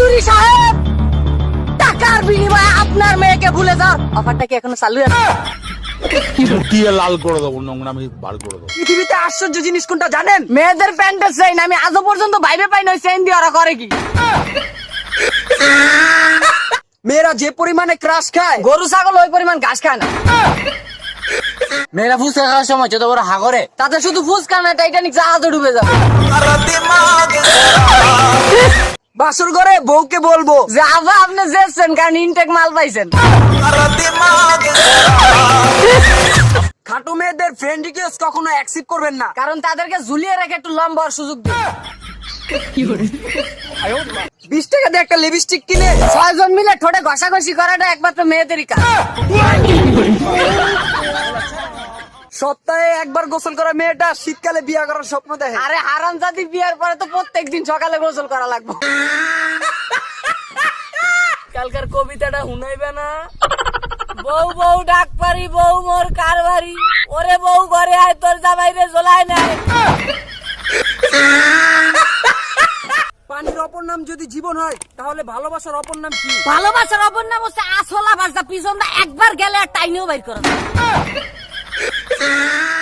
চৌধুরী সাহেব! টাকার বিনিময়ে আপনার মেয়েকে ভুলে যান। অফারটা কি এখনও চালু আছে? দিয়ে লাল করে দেবো নোংরামি বার করে দেবো। পৃথিবীতে আশ্চর্য জিনিস কোনটা জানেন? মেয়েদের প্যান্টের চেইন আমি আজও পর্যন্ত ভাইবে পাই না চেইন দিয়ে ওরা করে কি? মেয়েরা যে পরিমাণে ক্রাশ খায় গরু ছাগল ওই পরিমাণ ঘাস খায় না। মেয়েরা ফুচকা খাওয়ার সময় যত বড় হাগরে তাতে শুধু ফুচকা না টাইটানিক জাহাজে ডুবে যাবে। বাসর ঘরে বউকে বলব। যে আবা আপনি যেছেন কারণ ইনটেক মাল পাইছেন। খাটু মেয়েদের ফ্রেন্ড রিকোয়েস্ট কখনো অ্যাকসেপ্ট করবেন না। কারণ তাদেরকে ঝুলিয়ে রেখে একটু লম্বা সুযোগ দিন। বিশ টাকা দিয়ে একটা লিপস্টিক কিনে ছয়জন মিলে ঠোঁটে ঘষাঘষি করাটা একমাত্র মেয়েদেরই কাজ। সপ্তাহে একবার গোসল করা মেয়েটা শীতকালে বিয়ে করার স্বপ্ন দেখে। আরে হারাম জাতি বিয়ার পরে তো প্রত্যেক দিন সকালে গোসল করা লাগবে। কালকার কবিতাটা শুনাইবে না? বউ বউ ডাক পারি বউ মোর কারবারি ওরে বউ ঘরে আয় তোর জামাই রে জ্বলাই নাই পানির অপর নাম যদি জীবন হয় তাহলে ভালোবাসার অপর নাম কি? ভালোবাসার অপর নাম হচ্ছে আসলা বাসা পিছন একবার গেলে আর টাইনেও বাইর করে 啊